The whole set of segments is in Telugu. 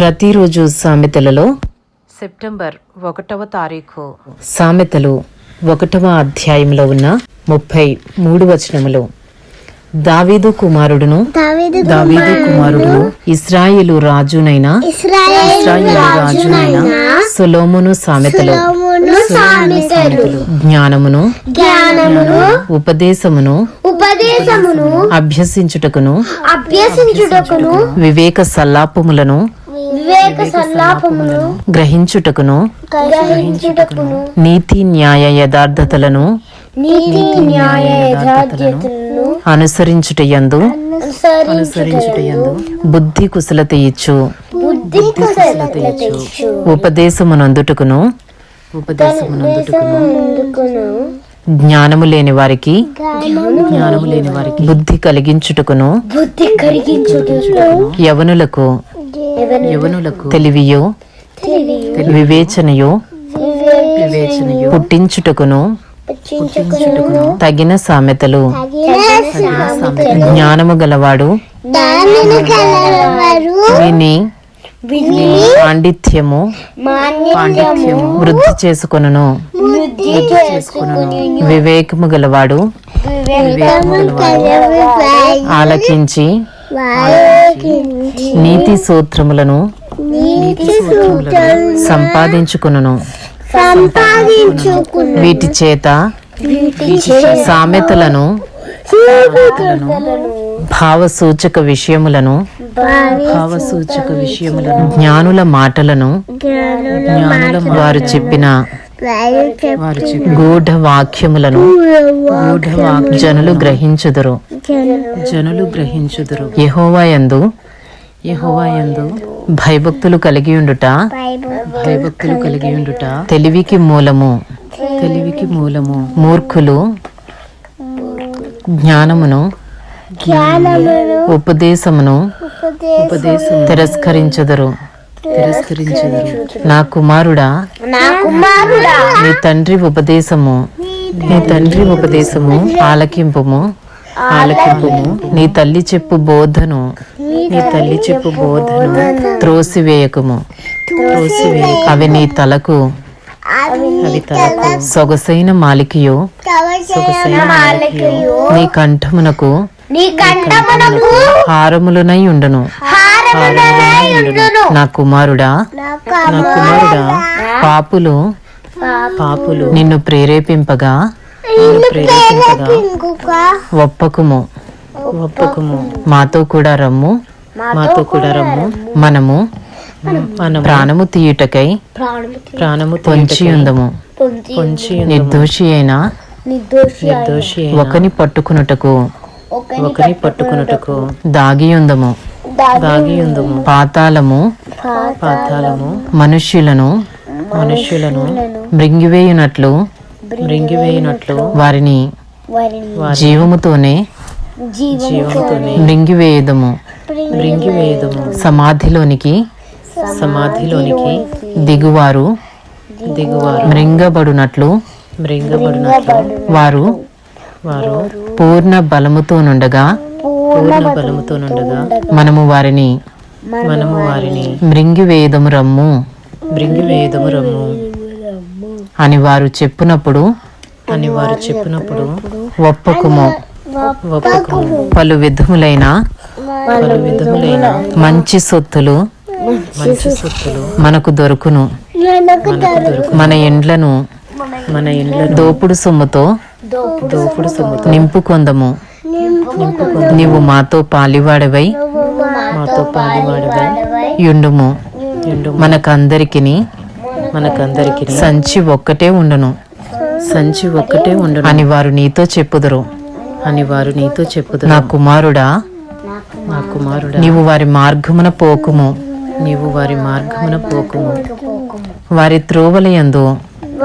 ప్రతిరోజు సామెతలలో సెప్టెంబర్ ఒకటవ తారీఖు. సామెతలు ఒకటవ అధ్యాయంలో ఉన్న ముప్పై మూడు వచనములు. దావీదు కుమారుడును దావీదు కుమారుడును ఇస్రాయేలు రాజునైన ఇస్రాయేలు రాజునైన సొలోమును సామెతలు. సామెతలు. జ్ఞానమును జ్ఞానమును ఉపదేశమును ఉపదేశమును అభ్యసించుటకును అభ్యసించుటకును వివేక సల్లాపములను వివేక సల్లాపమును గ్రహించుటకును గ్రహించుటకును నీతి న్యాయ యథార్థతలను నీతి న్యాయ యథార్థతలను అనుసరించుటయందు అనుసరించుటయందు బుద్ధి కుశలత ఇచ్చు. బుద్ధి కుశలతయచ్చు ఉపదేశమునందుటకును ఉపదేశమునందుటకును ముందుకును జ్ఞానము లేని వారికి జ్ఞానము లేని వారికి బుద్ధి కలిగించుటకును బుద్ధి కరిగించుటకు యవనులకు యవనులకు తెలివియో తెలివి వివేచనయో పుట్టించుటకును తగిన సామెతలు జ్ఞానము గలవాడు విని పాండిత్యము మాన్యము వృద్ధి చేసుకొనును. వృద్ధి చేసుకుని వివేకము గలవాడు ఆలకించి నీతి సూత్రములను నీతి సూత్రాలు సంపాదించుకొనును సంపాదించుకుని. వీటి చేత సామెతలను భావసూచక విషయములను భావసూచక విషయములను. జ్ఞానుల మాటలను జ్ఞానుల వారు చెప్పిన గూఢ వాక్యములను జనులు గ్రహించుదురు. జనులు గ్రహించుదురు. యెహోవాయందు యెహోవాయందు భయభక్తులు కలిగి ఉండుట భయభక్తులు కలిగి ఉండుట తెలివికి మూలము తెలివికి మూలము మూర్ఖులు జ్ఞానమును ఉపదేశమును ఉపదేశం తిరస్కరించదురు. తిరస్కరించదురు నా కుమారుడా నా తండ్రి ఉపదేశము నీ తండ్రి ఉపదేశము ఆలకింపుము ఆలకింపుము. నీ తల్లి చెప్పు బోధను నీ తల్లి చెప్పు బోధను త్రోసివేయకము. త్రోసివేయ అవి నీ తలకు అవి తలకు. సొగసైన మాలికయో సొగసైన మాలికయో. నీ కంఠమునకు హారములునై ఉండును. నా కుమారుడా నా కుమారుడా పాపులు పాపులు నిన్ను ప్రేరేపింపగా ఒప్పకుము. ఒప్పకుము. మాతో కూడా రమ్ము. మాతో కూడా రమ్ము. మనము మన ప్రాణము తీయుటకై ప్రాణము పొంచి ఉందము. పొంచి నిర్దోషి అయిన నిర్దోషి ఒకని పట్టుకునుటకు ఒకని ఉందము. దాగి ఉందము. పాతాళము పాతాళము. మనుష్యులను మనుష్యులను మృంగివేయునట్లు మృంగివేయునట్లు వారిని వారిని జీవముతోనే జీవముతోనే మృంగివేయుదము. మృంగివేయుదము. సమాధిలోనికి సమాధిలోనికి దిగువారు దిగువారు. మృంగబడునట్లు మృంగబడునట్లు వారు వారు పూర్ణ బలముతో నుండగా పూర్ణ బలముతో నుండగా మనము వారిని మనము వారిని మృంగివేయదము రమ్ము. మృంగివేయదము రమ్ము. అని వారు చెప్పునప్పుడు అని వారు చెప్పినప్పుడు ఒప్పకుము. ఒప్పకుము. పలు విధములైన పలు విధములైన మంచి సొత్తులు మంచి సొత్తులు మనకు దొరుకును. మనకు మన ఇండ్లను మన ఇండ్ల దోపుడు సొమ్ముతో నింపుకొందము. నింపుకొంద నీవు మాతో పాలివాడవై మాతో పాలివాడవై. యుండుము. మనకందరికిని మనకందరికి సంచి ఒక్కటే ఉండును. సంచి ఒక్కటే ఉండును. అని వారు నీతో చెప్పుదురు. అని వారు నీతో చెప్పుదురు. నా కుమారుడా నా కుమారుడా. నీవు వారి మార్గమున పోకుము. నీవు వారి మార్గమున పోకుము. వారి త్రోవలయందు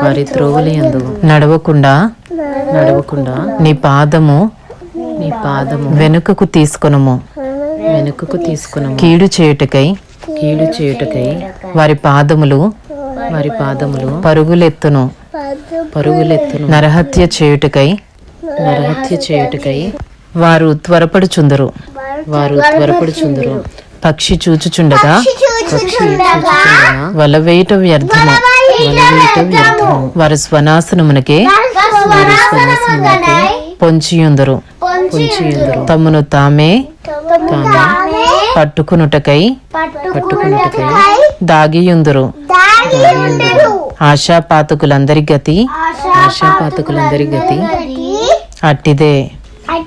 వారి త్రోవలయందు నడవకుండా నడవకుండా నీ పాదము నీ పాదము వెనుకకు తీసుకొనుము. వెనుకకు తీసుకొనుము. కీడు చేయుటకై కీడు చేయుటకై వారి పాదములు వారి పాదములు పరుగులెత్తును. పరుగులెత్తును. నరహత్య చేయుటకై నరహత్య చేయుటకై వారు త్వరపడుచుందరు. వారు త్వరపడుచుందరు. పక్షి చూచుచుండగా చూచుచుండగా వల వేయట వ్యర్థము. వారు స్వనాసనమునకే పొంచియుందరు. పొంచియుందరు. తమను తామే తామే పట్టుకునుటకై పట్టుకునుటకై దాగియుందురు. ఆశాపాతకులందరి గతి ఆశాపాతకులందరి గతి అట్టిదే.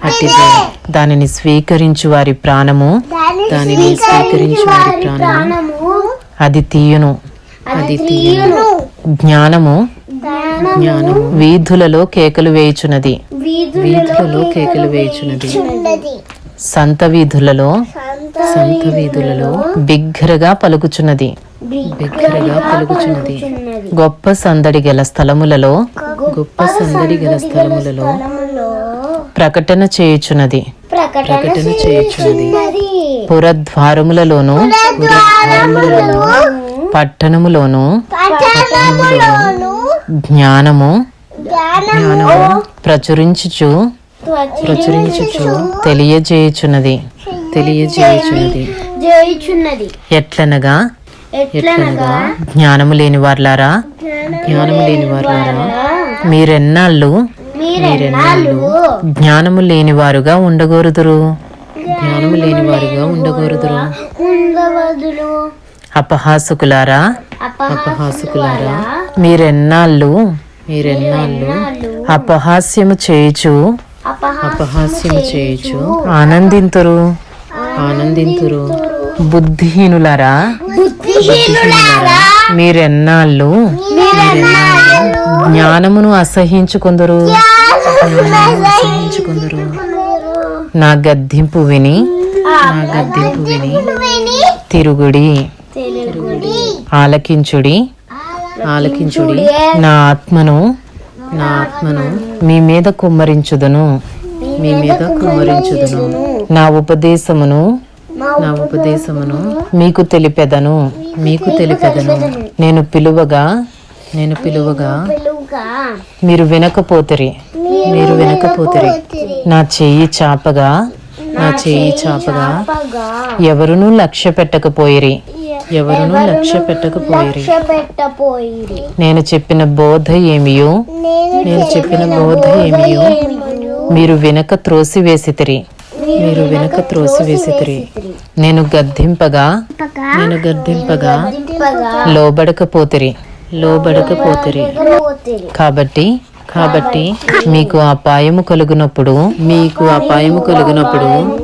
అట్టిదే. దానిని స్వీకరించు వారి ప్రాణము. దానిని స్వీకరించు వారి ప్రాణము. అది తీయును. అది తీయును. జ్ఞానము జ్ఞానము. వీధులలో కేకలు వేయుచున్నది. వీధులలో కేకలు వేయుచున్నది. సంత వీధులలో సంత వీధులలో బిగ్గరగా పలుకుచున్నది. బిగ్గరగా పలుకుచున్నది. గొప్ప సందడి గల స్థలములలో గొప్ప సందడి గల స్థలములలో ప్రకటన చేయుచున్నది. ప్రకటన చేయుచున్నది. పురద్వారములలోను పురద్వారములలోను పట్టణములోను జ్ఞానము జ్ఞానము ప్రచురించుచు ప్రచురించుచు తెలియజేయుచున్నది. తెలియజేయుచున్నది. జయించున్నది ఎట్లనగా ఎట్లనగా జ్ఞానము లేని వార్లారా? జ్ఞానము లేని వార్లారా? మీరెన్నాళ్ళు? మీరెన్నాళ్ళు? జ్ఞానము లేని వారుగా ఉండగోరుదురు. జ్ఞానము లేని వారుగా ఉండగోరుదురు. అపహాసకులారా? అపహాసకులారా? మీరెన్నాళ్ళు? మీరెన్నాళ్ళు? అపహాస్యము చేయుచు? అపహాస్యము చేయుచు? ఆనందింతురు? ఆనందింతురు? బుద్ధిహీనులారా? బుద్ధిహీనులారా? మీరెన్నాళ్ళు? జ్ఞానమును అసహించుకొందరు? అసహించుకొందరు? నా గద్దింపు విని? నా గద్దింపు విని? తిరుగుడి? ఆలకించుడి. ఆలకించుడి. నా ఆత్మను నా ఆత్మను మీ మీద కుమ్మరించుదును. మీ మీద కుమ్మరించుదును. నా ఉపదేశమును నా ఉపదేశమును మీకు తెలిపెదను. మీకు తెలిపెదను. నేను పిలువగా నేను పిలువగా మీరు వినకపోతిరి. మీరు వినకపోతిరి. నా చెయ్యి చాపగా నా చెయ్యి చాపగా పగా ఎవరునూ లక్ష్య పెట్టకపోయిరి ఎవరునూ లక్ష్య పెట్టపోయిరి నేను చెప్పిన బోధ ఏమియో? నేను చెప్పిన బోధ ఏమియో? మీరు వినక త్రోసి వేసితిరి మీరు వినక త్రోసి వేసితిరి నేను గద్దింపగా? నేను గద్దింపగా? దింపగా లోబడకపోతిరి. లోబడకపోతిరి. పోతిరి కాబట్టి కాబట్టి మీకు అపాయము కలుగునప్పుడు మీకు అపాయము కలుగునప్పుడు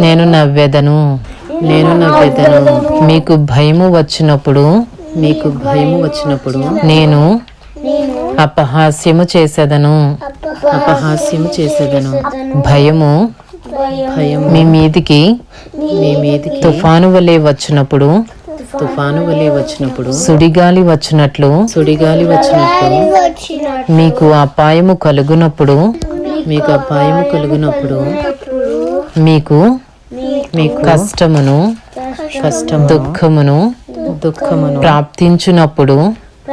నేను నవ్వెదను. నేను నవ్వెదను. మీకు భయము వచ్చినప్పుడు మీకు భయము వచ్చినప్పుడు నేను అపహాస్యము చేసేదను. అపహాస్యము చేసేదను. భయము భయము మీ మీదికి మీ మీదికి తుఫాను వలె వచ్చినప్పుడు తుఫాను వలె వచ్చినప్పుడు సుడిగాలి వచ్చినట్లు సుడిగాలి వచ్చినట్లు మీకు అపాయము కలుగునప్పుడు మీకు అపాయము కలుగునప్పుడు మీకు మీకు కష్టమును కష్టం దుఃఖమును దుఃఖమును ప్రాప్తించునప్పుడు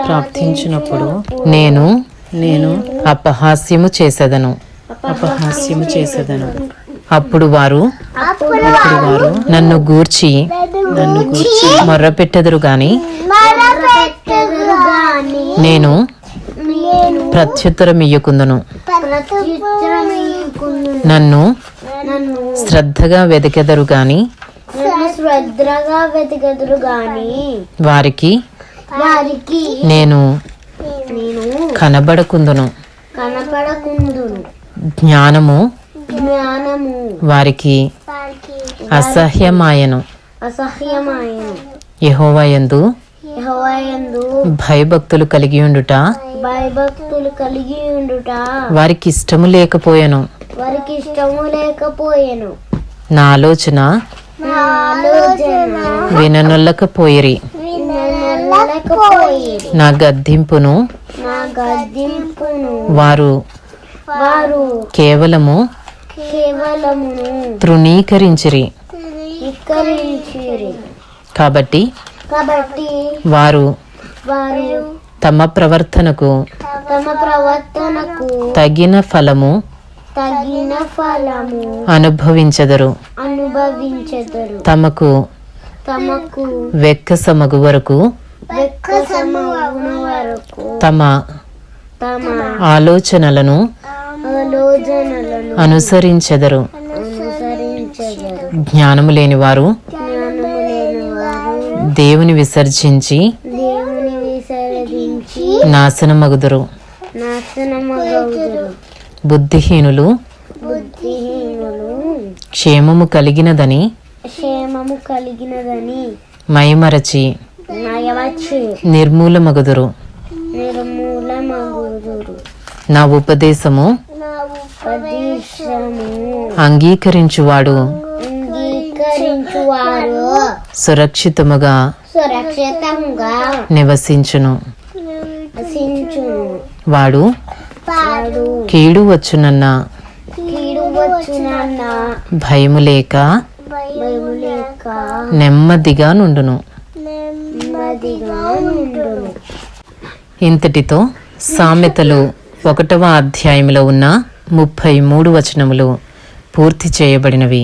ప్రాప్తించినప్పుడు నేను నేను అపహాస్యము చేసేదను. అపహాస్యము చేసేదను. అప్పుడు వారు అప్పుడు వారు నన్ను గూర్చి నన్ను గూర్చి మొర్రపెట్టెదరు గాని నేను ప్రత్యుత్తరం ఇయ్యకుందును. నన్ను శ్రద్ధగా వెదకెదరు గాని శ్రద్ధగా వెతకదురు గాని వారికి వారికి నేను కనబడకుందును. కనపడకుందును. జ్ఞానము జ్ఞానము వారికి అసహ్యమాయను. అసహ్యమాయను. యెహోవాయందు భయభక్తులు కలిగి ఉండుట. భయభక్తులు కలిగి ఉండుట. వారికి ఇష్టము లేకపోయాను. వారికి ఇష్టము లేకపోయెను. నా ఆలోచన విననొల్లకపోయిరి. వినలేకపోయేది నా గద్దింపును నా గద్దింపును వారు వారు కేవలము కేవలమును తృణీకరించిరి. కాబట్టి కాబట్టి వారు వారు తమ ప్రవర్తనకు తమ ప్రవర్తనకు తగిన ఫలము తగిన ఫలము అనుభవించదరు. అనుభవించదరు. తమకు తమకు వెక్కసమగు వరకు తమ ఆలోచనలను అనుసరించెదరు. జ్ఞానము లేని వారు దేవుని విసర్జించి నాశనమగుదురు. బుద్ధిహీనులు క్షేమము కలిగినదని క్షేమము కలిగినదని మైమరచి నయవచ్చి నిర్మూలమగుదురు. నిర్మూలమగుదురు. నా ఉపదేశము అంగీకరించువాడు. సురక్షితముగా సురక్షితంగా నివసించును. వాడు కీడు వచ్చునన్న. భయము లేక నెమ్మదిగా నుండును. ఇంతటితో సామెతలు ఒకటవ అధ్యాయంలో ఉన్న ముప్పై మూడు వచనములు పూర్తి చేయబడినవి.